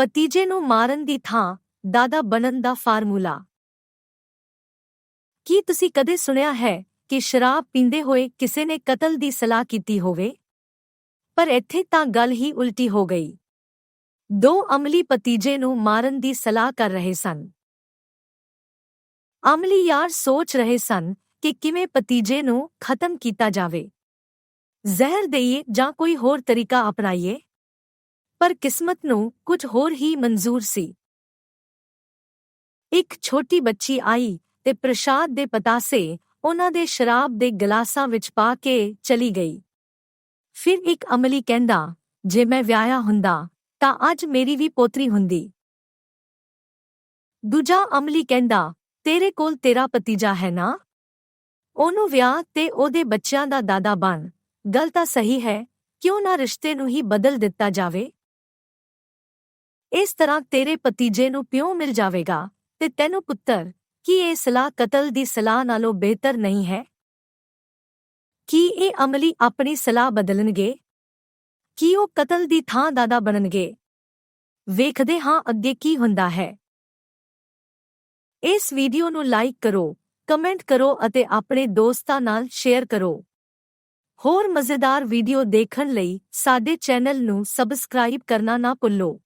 ਭਤੀਜੇ ਨੂੰ ਮਾਰਨ ਦੀ ਥਾਂ ਦਾਦਾ ਬਣਨ ਦਾ ਫਾਰਮੂਲਾ। ਕੀ ਤੁਸੀਂ ਕਦੇ ਸੁਣਿਆ ਹੈ ਕਿ ਸ਼ਰਾਬ ਪੀਂਦੇ ਹੋਏ ਕਿਸੇ ਨੇ ਕਤਲ ਦੀ ਸਲਾਹ ਕੀਤੀ ਹੋਵੇ? ਪਰ ਇੱਥੇ ਤਾਂ ਗੱਲ ਹੀ ਉਲਟੀ ਹੋ ਗਈ। ਦੋ ਅਮਲੀ ਭਤੀਜੇ ਨੂੰ ਮਾਰਨ ਦੀ ਸਲਾਹ ਕਰ ਰਹੇ ਸਨ। ਅਮਲੀ ਯਾਰ ਸੋਚ ਰਹੇ ਸਨ ਕਿ ਕਿਵੇਂ ਭਤੀਜੇ ਨੂੰ ਖਤਮ ਕੀਤਾ ਜਾਵੇ। ਜ਼ਹਿਰ ਦੇਈਏ ਜਾਂ ਕੋਈ ਹੋਰ ਤਰੀਕਾ ਅਪਣਾਈਏ? ਪਰ ਕਿਸਮਤ ਨੂੰ ਕੁਝ ਹੋਰ ਹੀ ਮਨਜ਼ੂਰ ਸੀ। ਇੱਕ ਛੋਟੀ ਬੱਚੀ ਆਈ ਤੇ ਪ੍ਰਸ਼ਾਦ ਦੇ ਪਤਾਸੇ ਉਹਨਾਂ ਦੇ ਸ਼ਰਾਬ ਦੇ ਗਲਾਸਾਂ ਵਿੱਚ ਪਾ ਕੇ ਚਲੀ ਗਈ। ਫਿਰ ਇੱਕ ਅਮਲੀ ਕਹਿੰਦਾ, ਜੇ ਮੈਂ ਵਿਆਹਿਆ ਹੁੰਦਾ, ਤਾਂ ਅੱਜ ਮੇਰੀ ਵੀ ਪੋਤਰੀ ਹੁੰਦੀ। ਦੂਜਾ ਅਮਲੀ ਕਹਿੰਦਾ, ਤੇਰੇ ਕੋਲ ਤੇਰਾ ਭਤੀਜਾ ਹੈ ਨਾ? ਉਹਨੂੰ ਵਿਆਹ ਤੇ ਉਹਦੇ ਬੱਚਿਆਂ ਦਾ ਦਾਦਾ ਬਣ। ਗੱਲ ਤਾਂ ਸਹੀ ਹੈ, ਕਿਉਂ ਨਾ ਰਿਸ਼ਤੇ ਨੂੰ ਹੀ ਬਦਲ ਦਿੱਤਾ ਜਾਵੇ? ਇਸ ਤਰ੍ਹਾਂ ਤੇਰੇ ਭਤੀਜੇ ਨੂੰ ਪਿਓ ਮਿਲ ਜਾਵੇਗਾ ਤੇ ਤੈਨੂੰ ਪੁੱਤਰ, ਕੀ ਇਹ ਸਲਾਹ ਕਤਲ ਦੀ ਸਲਾਹ ਨਾਲੋਂ ਬਿਹਤਰ ਨਹੀਂ ਹੈ? ਕੀ ਇਹ ਅਮਲੀ ਆਪਣੀ ਸਲਾਹ ਬਦਲਣਗੇ? ਕੀ ਉਹ ਕਤਲ ਦੀ ਥਾਂ ਦਾਦਾ ਬਣਨਗੇ? ਵੇਖਦੇ ਹਾਂ ਅੱਗੇ ਕੀ ਹੁੰਦਾ ਹੈ। ਇਸ ਵੀਡੀਓ ਨੂੰ ਲਾਈਕ ਕਰੋ, ਕਮੈਂਟ ਕਰੋ ਅਤੇ ਆਪਣੇ ਦੋਸਤਾਂ ਨਾਲ ਸ਼ੇਅਰ ਕਰੋ। ਹੋਰ ਮਜ਼ੇਦਾਰ ਵੀਡੀਓ ਦੇਖਣ ਲਈ ਸਾਡੇ ਚੈਨਲ ਨੂੰ ਸਬਸਕ੍ਰਾਈਬ ਕਰਨਾ ਨਾ ਭੁੱਲੋ।